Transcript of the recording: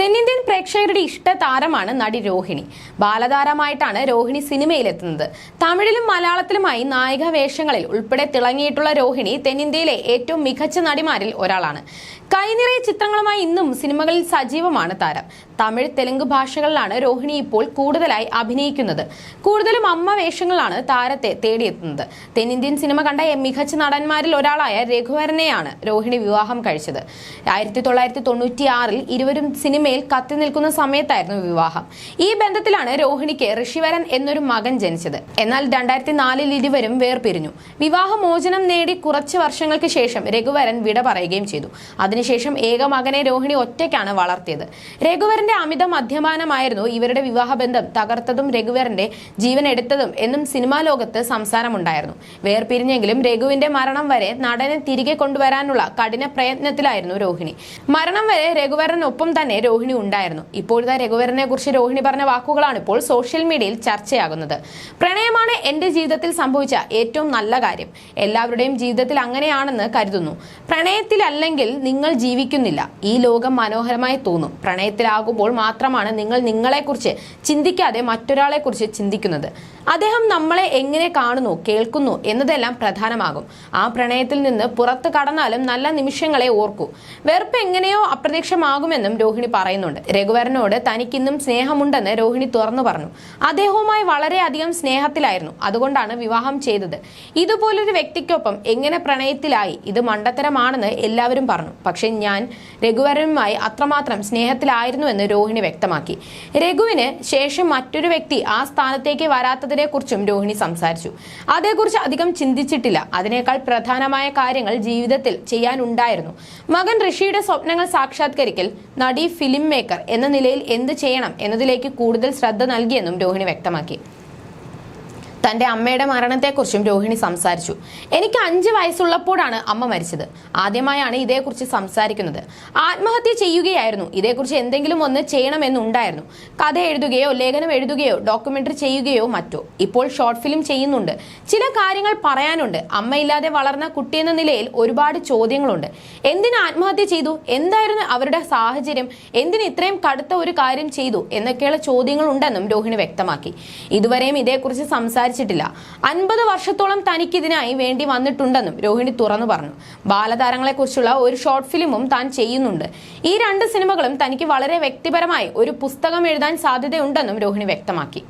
തെന്നിന്ത്യൻ പ്രേക്ഷകരുടെ ഇഷ്ട താരമാണ് നടി രോഹിണി. ബാലതാരമായിട്ടാണ് രോഹിണി സിനിമയിലെത്തുന്നത്. തമിഴിലും മലയാളത്തിലുമായി നായിക വേഷങ്ങളിൽ ഉൾപ്പെടെ തിളങ്ങിയിട്ടുള്ള രോഹിണി തെന്നിന്ത്യയിലെ ഏറ്റവും മികച്ച നടിമാരിൽ ഒരാളാണ്. കൈനിറയ ചിത്രങ്ങളുമായി ഇന്നും സിനിമകളിൽ സജീവമാണ് താരം. തമിഴ് തെലുങ്ക് ഭാഷകളിലാണ് രോഹിണി ഇപ്പോൾ കൂടുതലായി അഭിനയിക്കുന്നത്. കൂടുതലും അമ്മ വേഷങ്ങളാണ് താരത്തെ തേടിയെത്തുന്നത്. തെന്നിന്ത്യൻ സിനിമ കണ്ട മികച്ച നടന്മാരിൽ ഒരാളായ രഘുവരനെയാണ് രോഹിണി വിവാഹം കഴിച്ചത്. ആയിരത്തി തൊള്ളായിരത്തി തൊണ്ണൂറ്റി ആറിൽ ഇരുവരും സിനിമയിൽ കത്തി നിൽക്കുന്ന സമയത്തായിരുന്നു വിവാഹം. ഈ ബന്ധത്തിലാണ് രോഹിണിക്ക് ഋഷിവരൻ എന്നൊരു മകൻ ജനിച്ചത്. എന്നാൽ രണ്ടായിരത്തി നാലിൽ ഇരുവരും വേർപിരിഞ്ഞു. വിവാഹമോചനം നേടി കുറച്ച് വർഷങ്ങൾക്ക് ശേഷം രഘുവരൻ വിട പറയുകയും ചെയ്തു. അതിനുശേഷം ഏക മകനെ രോഹിണി ഒറ്റയ്ക്കാണ് വളർത്തിയത്. രഘുവരന്റെ അമിത മദ്യപാനമായിരുന്നു ഇവരുടെ വിവാഹബന്ധം തകർത്തതും രഘുവരന്റെ ജീവൻ എടുത്തതും എന്നും സിനിമാ ലോകത്ത് സംസാരമുണ്ടായിരുന്നു. വേർപിരിഞ്ഞെങ്കിലും രഘുവിന്റെ മരണം വരെ നടനെ തിരികെ കൊണ്ടുവരാനുള്ള കഠിന പ്രയത്നത്തിലായിരുന്നു രോഹിണി. മരണം വരെ രഘുവരനൊപ്പം തന്നെ രോഹിണി ഉണ്ടായിരുന്നു. ഇപ്പോഴത്തെ രഘുവരനെ കുറിച്ച് രോഹിണി പറഞ്ഞ വാക്കുകളാണ് ഇപ്പോൾ സോഷ്യൽ മീഡിയയിൽ ചർച്ചയാകുന്നത്. പ്രണയമാണ് എന്റെ ജീവിതത്തിൽ സംഭവിച്ച ഏറ്റവും നല്ല കാര്യം. എല്ലാവരുടെയും ജീവിതത്തിൽ അങ്ങനെയാണെന്ന് കരുതുന്നു. പ്രണയത്തിലല്ലെങ്കിൽ നിങ്ങൾ ജീവിക്കുന്നില്ല. ഈ ലോകം മനോഹരമായി തോന്നും. പ്രണയത്തിലാകുമ്പോൾ മാത്രമാണ് നിങ്ങൾ നിങ്ങളെക്കുറിച്ച് ചിന്തിക്കാതെ മറ്റൊരാളെക്കുറിച്ച് ചിന്തിക്കുന്നത്. അദ്ദേഹം നമ്മളെ എങ്ങനെ കാണുന്നു കേൾക്കുന്നു എന്നതെല്ലാം പ്രധാനമാകും. ആ പ്രണയത്തിൽ നിന്ന് പുറത്തു കടന്നാലും നല്ല നിമിഷങ്ങളെ ഓർക്കൂ. വെറുപ്പ് എങ്ങനെയോ അപ്രത്യക്ഷമാകുമെന്നും രോഹിണി പറയുന്നുണ്ട്. രഘുവരനോട് തനിക്കിന്നും സ്നേഹമുണ്ടെന്ന് രോഹിണി തുറന്നു പറഞ്ഞു. അദ്ദേഹവുമായി വളരെയധികം സ്നേഹത്തിലായിരുന്നു. അതുകൊണ്ടാണ് വിവാഹം ചെയ്തത്. ഇതുപോലൊരു വ്യക്തിക്കൊപ്പം എങ്ങനെ പ്രണയത്തിലായി? ഇത് മണ്ടത്തരമാണെന്ന് എല്ലാവരും പറഞ്ഞു. പക്ഷെ ഞാൻ രഘുവരനുമായി അത്രമാത്രം സ്നേഹത്തിലായിരുന്നുവെന്ന് രോഹിണി വ്യക്തമാക്കി. രഘുവിന് ശേഷം മറ്റൊരു വ്യക്തി ആ സ്ഥാനത്തേക്ക് വരാത്തതിനെ കുറിച്ചും രോഹിണി സംസാരിച്ചു. അതേക്കുറിച്ച് അധികം ചിന്തിച്ചിട്ടില്ല. അതിനേക്കാൾ പ്രധാനമായ കാര്യങ്ങൾ ജീവിതത്തിൽ ചെയ്യാനുണ്ടായിരുന്നു. മകൻ ഋഷിയുടെ സ്വപ്നങ്ങൾ സാക്ഷാത്കരിക്കൽ നടി ഫിലിം മേക്കർ എന്ന നിലയിൽ എന്ത് ചെയ്യണം എന്നതിലേക്ക് കൂടുതൽ ശ്രദ്ധ നൽകിയെന്നും രോഹിണി വ്യക്തമാക്കി. തന്റെ അമ്മയുടെ മരണത്തെക്കുറിച്ചും രോഹിണി സംസാരിച്ചു. എനിക്ക് അഞ്ച് വയസ്സുള്ളപ്പോഴാണ് അമ്മ മരിച്ചത്. ആദ്യമായാണ് ഇതേക്കുറിച്ച് സംസാരിക്കുന്നത്. ആത്മഹത്യ ചെയ്യുകയായിരുന്നു. ഇതേക്കുറിച്ച് എന്തെങ്കിലും ഒന്ന് ചെയ്യണമെന്നുണ്ടായിരുന്നു. കഥ എഴുതുകയോ ലേഖനം എഴുതുകയോ ഡോക്യുമെന്ററി ചെയ്യുകയോ മറ്റോ. ഇപ്പോൾ ഷോർട്ട് ഫിലിം ചെയ്യുന്നുണ്ട്. ചില കാര്യങ്ങൾ പറയാനുണ്ട്. അമ്മയില്ലാതെ വളർന്ന കുട്ടിയെന്ന നിലയിൽ ഒരുപാട് ചോദ്യങ്ങളുണ്ട്. എന്തിന് ആത്മഹത്യ ചെയ്തു? എന്തായിരുന്നു അവരുടെ സാഹചര്യം? എന്തിന് ഇത്രയും കടുത്ത ഒരു കാര്യം ചെയ്തു? എന്നൊക്കെയുള്ള ചോദ്യങ്ങൾ ഉണ്ടെന്നും രോഹിണി വ്യക്തമാക്കി. ഇതുവരെയും ഇതേക്കുറിച്ച് സംസാരിച്ചിട്ടില്ല അൻപത് വർഷത്തോളം തനിക്കിതിനായി വേണ്ടി വന്നിട്ടുണ്ടെന്നും രോഹിണി തുറന്നു പറഞ്ഞു. ബാലതാരങ്ങളെക്കുറിച്ചുള്ള ഒരു ഷോർട്ട് ഫിലിമും താൻ ചെയ്യുന്നുണ്ട്. ഈ രണ്ട് സിനിമകളും തനിക്ക് വളരെ വ്യക്തിപരമായി ഒരു പുസ്തകം എഴുതാൻ സാധ്യതയുണ്ടെന്നും രോഹിണി വ്യക്തമാക്കി.